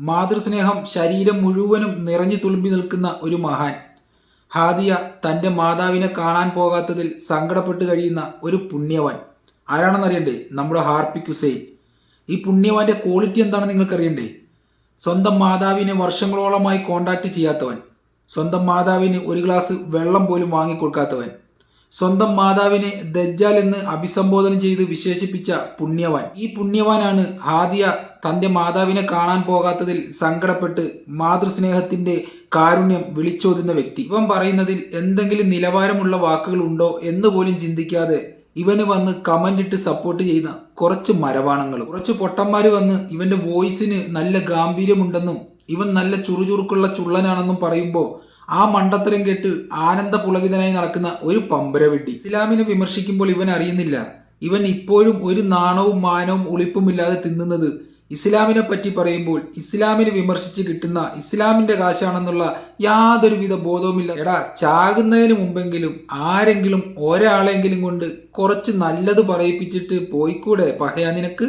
മാതൃസ്നേഹം ശരീരം മുഴുവനും നിറഞ്ഞു തുളുമ്പി നിൽക്കുന്ന ഒരു മഹാൻ. ഹാദിയ തന്റെ മാതാവിനെ കാണാൻ പോകാത്തതിൽ സങ്കടപ്പെട്ട് കഴിയുന്ന ഒരു പുണ്യവാൻ. ആരാണെന്നറിയണ്ടേ? നമ്മുടെ ഹാർപ്പിക് ഹുസൈൻ. ഈ പുണ്യവാന്റെ ക്വാളിറ്റി എന്താണെന്ന് നിങ്ങൾക്കറിയണ്ടേ? സ്വന്തം മാതാവിനെ വർഷങ്ങളോളമായി കോണ്ടാക്ട് ചെയ്യാത്തവൻ. സ്വന്തം മാതാവിന് ഒരു ഗ്ലാസ് വെള്ളം പോലും വാങ്ങിക്കൊടുക്കാത്തവൻ. സ്വന്തം മാതാവിനെ ദജ്ജാൽ എന്ന് അഭിസംബോധന ചെയ്ത് വിശേഷിപ്പിച്ച പുണ്യവാൻ. ഈ പുണ്യവാനാണ് ഹാദിയ തന്റെ മാതാവിനെ കാണാൻ പോകാത്തതിൽ സങ്കടപ്പെട്ട് മാതൃസ്നേഹത്തിന്റെ കാരുണ്യം വിളിച്ചോതുന്ന വ്യക്തി. ഇവൻ പറയുന്നതിൽ എന്തെങ്കിലും നിലവാരമുള്ള വാക്കുകൾ ഉണ്ടോ എന്ന് പോലും ചിന്തിക്കാതെ ഇവന് വന്ന് കമന്റ് ഇട്ട് സപ്പോർട്ട് ചെയ്യുന്ന കുറച്ച് മരവാണങ്ങൾ കുറച്ച് പൊട്ടന്മാർ വന്ന് ഇവന്റെ വോയിസിന് നല്ല ഗാംഭീര്യമുണ്ടെന്നും ഇവൻ നല്ല ചുറുചുറുക്കുള്ള ചുള്ളനാണെന്നും പറയുമ്പോൾ ആ മണ്ടത്തരം കേട്ട് ആനന്ദ പുളകിതനായി നടക്കുന്ന ഒരു പമ്പരവിഡ്ഢി ഇസ്ലാമിനെ വിമർശിക്കുമ്പോൾ ഇവൻ അറിയുന്നില്ല. ഇവൻ ഇപ്പോഴും ഒരു നാണവും മാനവും ഉളിപ്പുമില്ലാതെ തിന്നുന്നത് ഇസ്ലാമിനെ പറ്റി പറയുമ്പോൾ ഇസ്ലാമിനെ വിമർശിച്ച് കിട്ടുന്ന ഇസ്ലാമിന്റെ കാശാണെന്നുള്ള യാതൊരുവിധ ബോധവുമില്ല. എടാ ചാകുന്നതിന് മുമ്പെങ്കിലും ആരെങ്കിലും ഒരാളെങ്കിലും കൊണ്ട് കുറച്ച് നല്ലത് പറയിപ്പിച്ചിട്ട് പോയിക്കൂടെ പഹയാ നിനക്ക്?